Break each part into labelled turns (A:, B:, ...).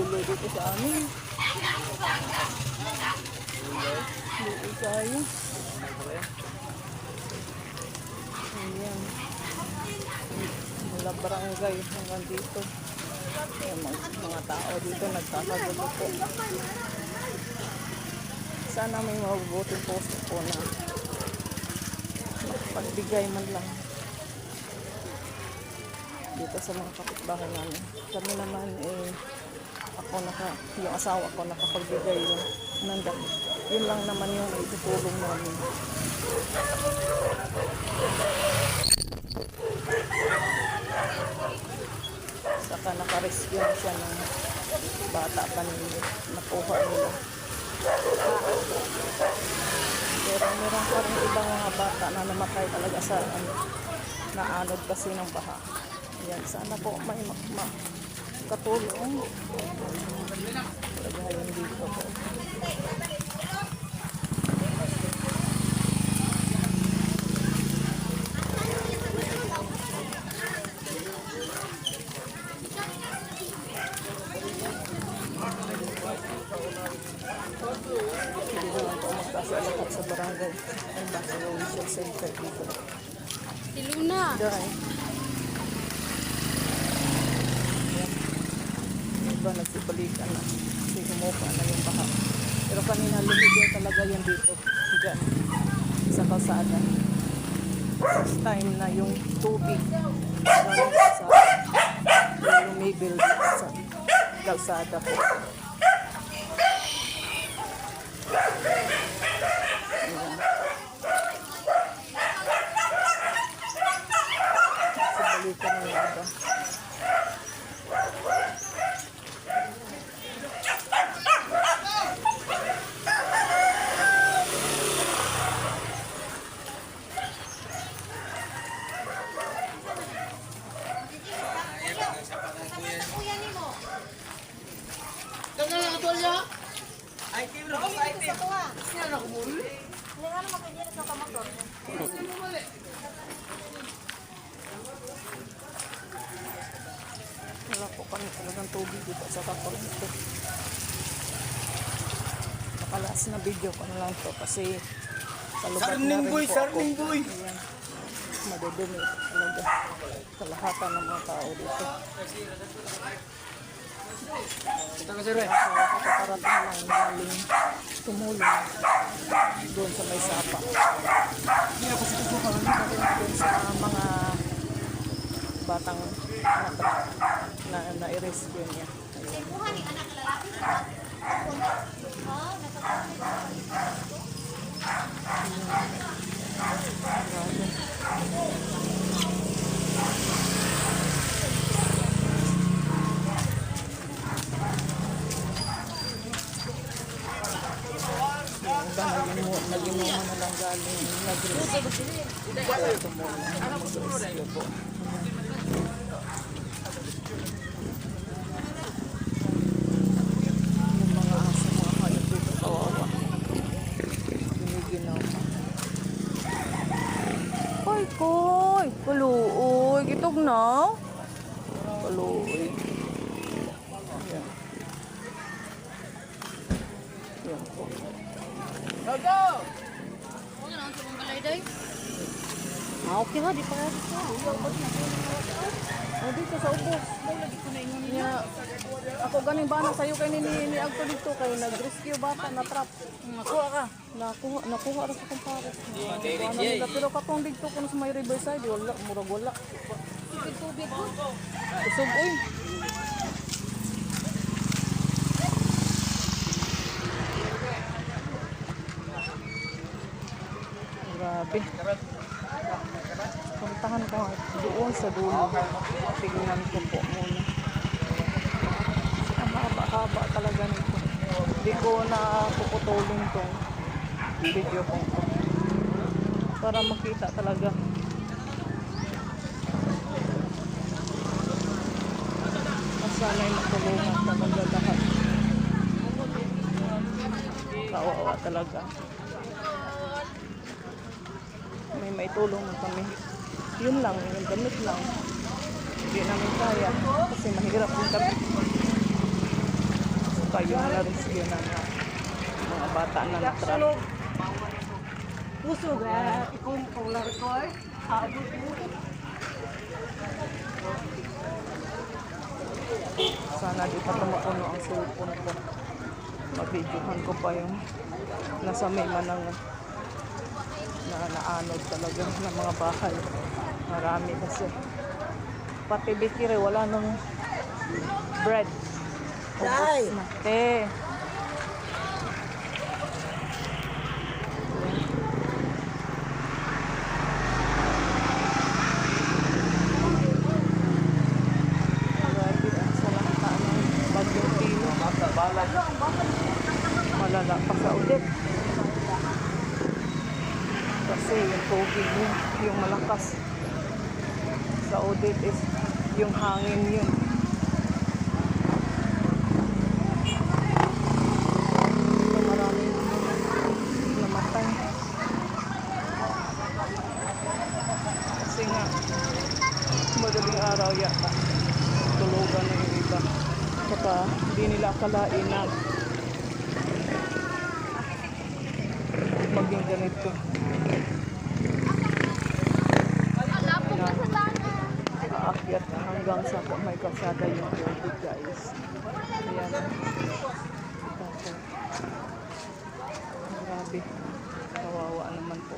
A: gulo dito sa amin. Uy, tayo. Ayan. Mula barangay hanggang dito. Ayan, mga, mga tao dito nagkakagulo po. Sana may mabubuting post po na pagbigay man lang dito sa mga kapitbahay namin. Kami naman eh ako naka, yung asawa ko nakapagbigay yun. Nanda, yun lang naman yung itutulong namin. Saka nakarescue na siya ng bata pa nila. Nakuha nila. Pero meron pa rin ibang mga bata na namatay talaga sa ano, naanod kasi ng baha. Yan, sana po may mak ma katulong. Talaga yun dito lahat sa barangay. Ang Mission Center dito.
B: Si Luna.
A: Dahil. Iba nagsibalikan na. Kasi humupa na yung baha. Pero kanina lumigay talaga yan dito. Diyan. Sa kalsada. First time na yung tubig sa lumibil sa kalsada po. Ayan. Sibalikan na yung iba. Wala po kami talagang tubig dito sa kakurente. Nakalas na video ko na lang to kasi sa lugar na rin
C: boy,
A: po
C: sarning
A: ako.
C: boy.
A: Ayan. Madudumi talaga kalahatan ng mga tao dito.
C: Ito ka sir eh.
A: Kakarating lang galing tumulong doon sa may sapa. Doon sa mga batang na, na, na i-rescue niya. Ayan. Grabe. Yung iba nagimu, nagimuha na lang galing nag-rescue. Kaya tumulong. Mag-rescue po. Yung mga aso, mga hayop dito, kawawa. Giniginaw pa. Koy, koy! Kaluoy! Kitog na! Kaluoy. Ayan. Ayan po.
B: Ano na sa mga day? Ah, okay ha, di pa
A: Oh, dito sa ubos. Nya, ako ganing bana sa'yo kay ni ni Agto dito kay nag-rescue bata na trap. Nakuha ka. Nakuha, nakuha ra sa kumpare. Ano nila pero katong dito kuno sa may riverside wala murag wala.
B: Tubig ko.
A: Kusog oy. Grabe. Puntahan ko doon sa dulo. Tingnan ko po muna. Ang haba-haba talaga nito. Hindi ko na puputulin tong video ko. Para makita talaga. Sana'y matulungan talaga lahat. Kawawa talaga. May maitulong man kami. Yun lang, yung damit lang. Hindi namin kaya kasi mahirap din kami. So kayo na na-rescue na na mga bata na natrap.
B: Puso ga, kung kaular ko ay. Habot mo.
A: Sana di pa tumukuno ang cellphone ko. Mabidyohan ko pa yung nasa may manang na naanod talaga ng mga bahay. Marami kasi. Pati bikire, wala nang bread. Ubus na. Te. Grabe ang salanta ng bagyong pino. Malala pa sa ulit. Kasi yung tubig yun, yung malakas. Sa audit is yung hangin yun. Madaling araw yata. Tulugan yung iba. Saka hindi nila akalain na maging ganito. Na aakyat na hanggang sa may kalsada yung tubig guys. Ayan. Tapos, grabe. Kawawa naman po.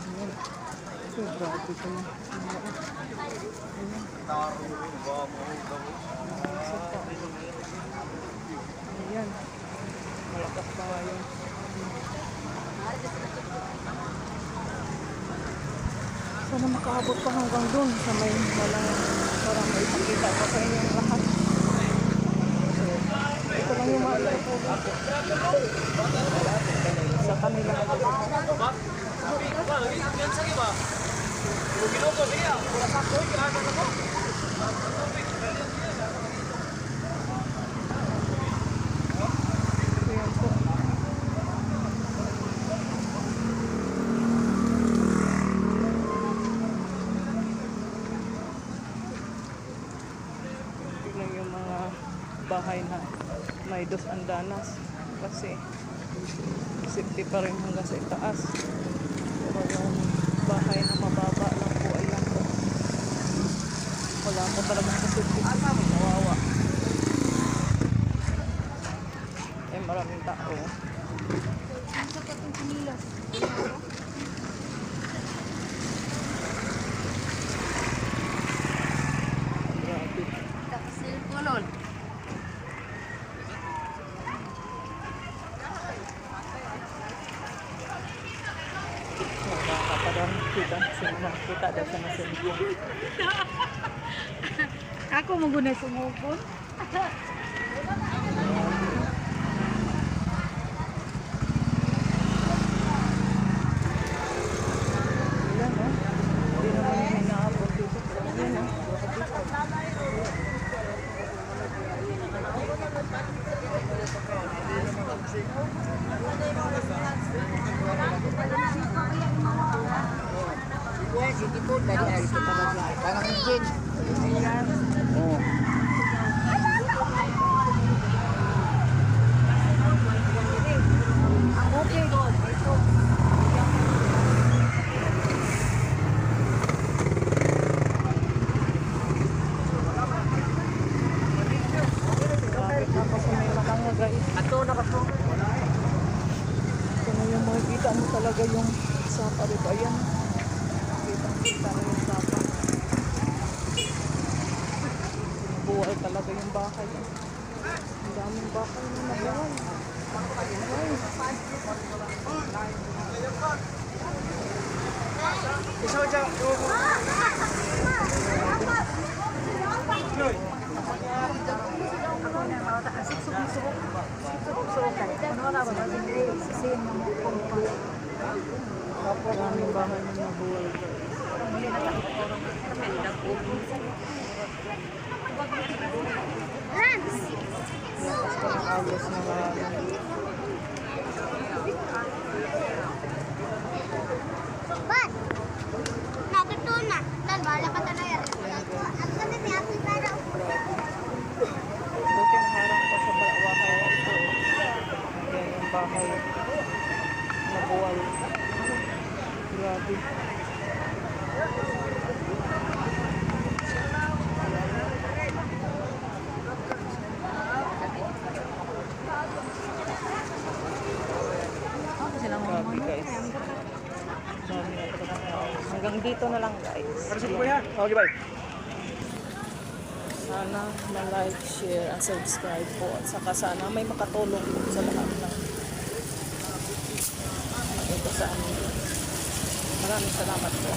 A: Ayan. So, grabe ko na. Ayan. Malakas pa nga yun. Sana makaabot pa hanggang dun sa may walang para may pakita pa sa inyong lahat. So, ito lang yung mga ko. Sa kanila. Ayan po. Tignan yung mga bahay na andanas kasi safety pa rin hanggang sa itaas. Pero yung bahay na mababa lang po ayan po. Wala po talagang safety. Nawawa. Eh maraming tao. Grabe.
B: Cellphone
A: Nakakapadang kita. Sino kita daw sa cellphone.
B: Ako mo guna sumupon.
A: Ayan, oh. Hindi naman yung inaabot dito. Ayan, oh.
C: Parang engine. Oo.
A: Grabe, tapos may makanga guys.
C: Ato na kaso.
A: Kung yung makikita mo talaga yung sapa dito. Ayan. Kita, kita na yung sapa. Buhay talaga yung bahay. Ang daming bahay na nabuhay. Ay.
C: Isa dyan.
A: Maraming bahay na nabuhay guys. Lakas pa ng agos na marami. bahay. Nabuwal. Grabe. Grabe guys. Hanggang dito na lang guys.
C: Okay, bye.
A: Sana ma-like, share, and subscribe po. At saka sana may makatulong po sa lahat ng ito sa amin. Maraming salamat po.